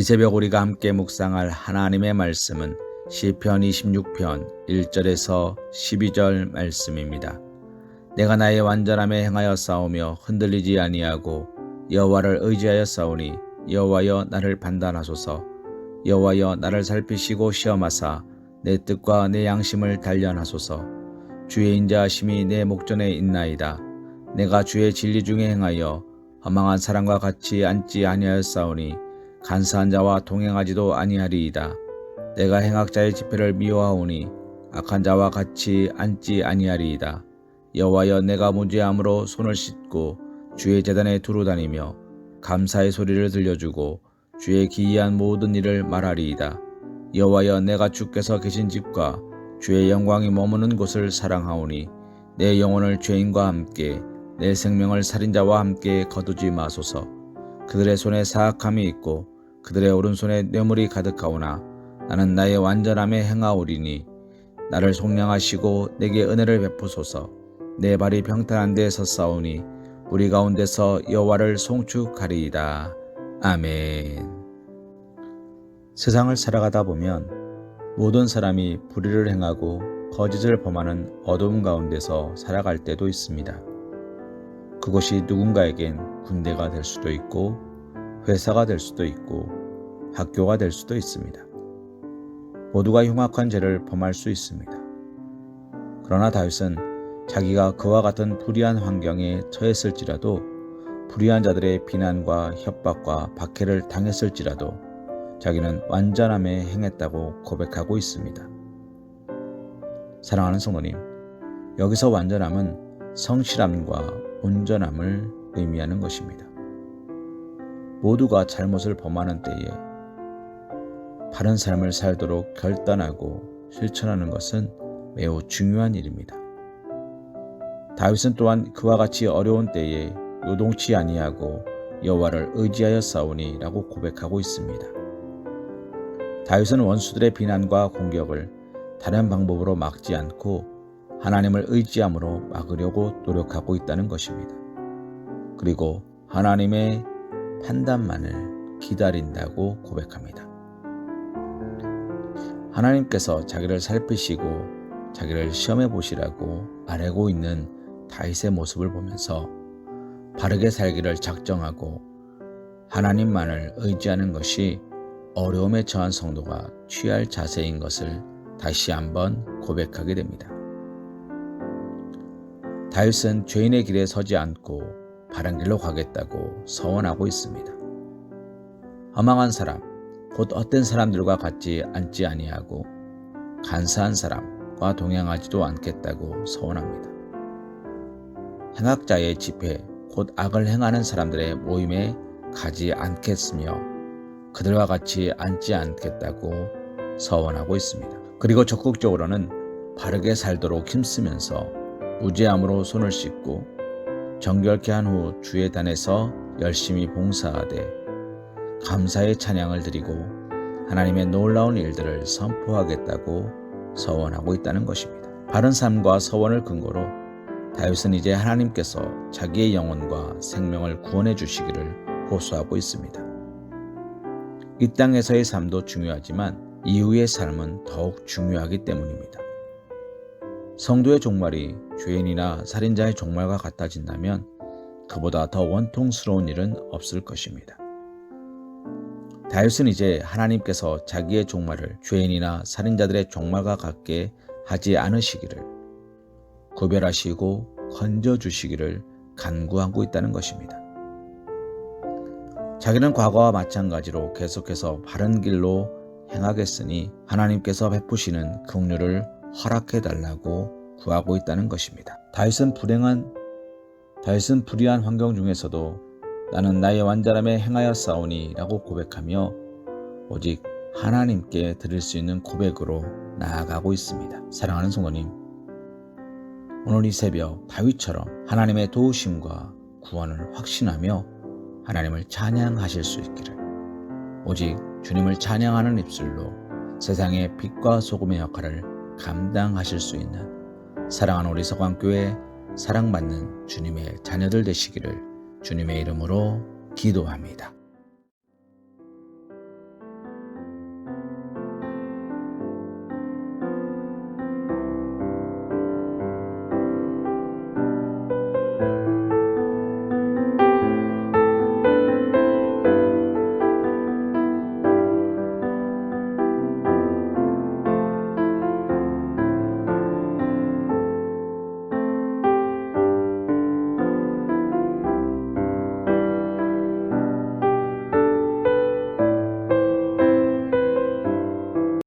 이 새벽 우리가 함께 묵상할 하나님의 말씀은 시편 26편 1절에서 12절 말씀입니다. 내가 나의 완전함에 행하여 싸우며 흔들리지 아니하고 여호와를 의지하여 싸우니 여호와여 나를 판단하소서. 여호와여 나를 살피시고 시험하사 내 뜻과 내 양심을 단련하소서. 주의 인자하심이 내 목전에 있나이다. 내가 주의 진리 중에 행하여 허망한 사람과 같이 앉지 아니하였사오니 간사한 자와 동행하지도 아니하리이다. 내가 행악자의 집회를 미워하오니 악한 자와 같이 앉지 아니하리이다. 여호와여 내가 무죄함으로 손을 씻고 주의 재단에 두루 다니며 감사의 소리를 들려주고 주의 기이한 모든 일을 말하리이다. 여호와여 내가 주께서 계신 집과 주의 영광이 머무는 곳을 사랑하오니 내 영혼을 죄인과 함께 내 생명을 살인자와 함께 거두지 마소서. 그들의 손에 사악함이 있고 그들의 오른손에 뇌물이 가득하오나 나는 나의 완전함에 행하오리니 나를 속량하시고 내게 은혜를 베푸소서. 내 발이 평탄한 데 섰사오니 우리 가운데서 여호와를 송축하리이다. 아멘. 세상을 살아가다 보면 모든 사람이 불의를 행하고 거짓을 범하는 어두움 가운데서 살아갈 때도 있습니다. 그것이 누군가에겐 군대가 될 수도 있고 회사가 될 수도 있고 학교가 될 수도 있습니다. 모두가 흉악한 죄를 범할 수 있습니다. 그러나 다윗은 자기가 그와 같은 불의한 환경에 처했을지라도 불의한 자들의 비난과 협박과 박해를 당했을지라도 자기는 완전함에 행했다고 고백하고 있습니다. 사랑하는 성도님, 여기서 완전함은 성실함과 온전함을 의미하는 것입니다. 모두가 잘못을 범하는 때에 바른 삶을 살도록 결단하고 실천하는 것은 매우 중요한 일입니다. 다윗은 또한 그와 같이 어려운 때에 요동치 아니하고 여호와를 의지하여 싸우니라고 고백하고 있습니다. 다윗은 원수들의 비난과 공격을 다른 방법으로 막지 않고 하나님을 의지함으로 막으려고 노력하고 있다는 것입니다. 그리고 하나님의 판단만을 기다린다고 고백합니다. 하나님께서 자기를 살피시고 자기를 시험해 보시라고 아뢰고 있는 다윗의 모습을 보면서 바르게 살기를 작정하고 하나님만을 의지하는 것이 어려움에 처한 성도가 취할 자세인 것을 다시 한번 고백하게 됩니다. 다윗은 죄인의 길에 서지 않고 바른 길로 가겠다고 서원하고 있습니다. 허망한 사람, 곧 헛된 사람들과 같이 앉지 아니하고 간사한 사람과 동행하지도 않겠다고 서원합니다. 행악자의 집회, 곧 악을 행하는 사람들의 모임에 가지 않겠으며 그들과 같이 앉지 않겠다고 서원하고 있습니다. 그리고 적극적으로는 바르게 살도록 힘쓰면서 무죄함으로 손을 씻고 정결케 한 후 주의 단에서 열심히 봉사하되 감사의 찬양을 드리고 하나님의 놀라운 일들을 선포하겠다고 서원하고 있다는 것입니다. 바른 삶과 서원을 근거로 다윗은 이제 하나님께서 자기의 영혼과 생명을 구원해 주시기를 호소하고 있습니다. 이 땅에서의 삶도 중요하지만 이후의 삶은 더욱 중요하기 때문입니다. 성도의 종말이 죄인이나 살인자의 종말과 같아진다면 그보다 더 원통스러운 일은 없을 것입니다. 다윗은 이제 하나님께서 자기의 종말을 죄인이나 살인자들의 종말과 같게 하지 않으시기를 구별하시고 건져 주시기를 간구하고 있다는 것입니다. 자기는 과거와 마찬가지로 계속해서 바른 길로 행하겠으니 하나님께서 베푸시는 긍휼을 허락해 달라고 구하고 있다는 것입니다. 다윗은 불행한 다윗은 불의한 환경 중에서도 나는 나의 완전함에 행하여 싸우니라고 고백하며 오직 하나님께 드릴 수 있는 고백으로 나아가고 있습니다. 사랑하는 성도님, 오늘 이 새벽 다윗처럼 하나님의 도우심과 구원을 확신하며 하나님을 찬양하실 수 있기를 오직 주님을 찬양하는 입술로 세상의 빛과 소금의 역할을 감당하실 수 있는 사랑하는 우리 서광교회 사랑받는 주님의 자녀들 되시기를 주님의 이름으로 기도합니다.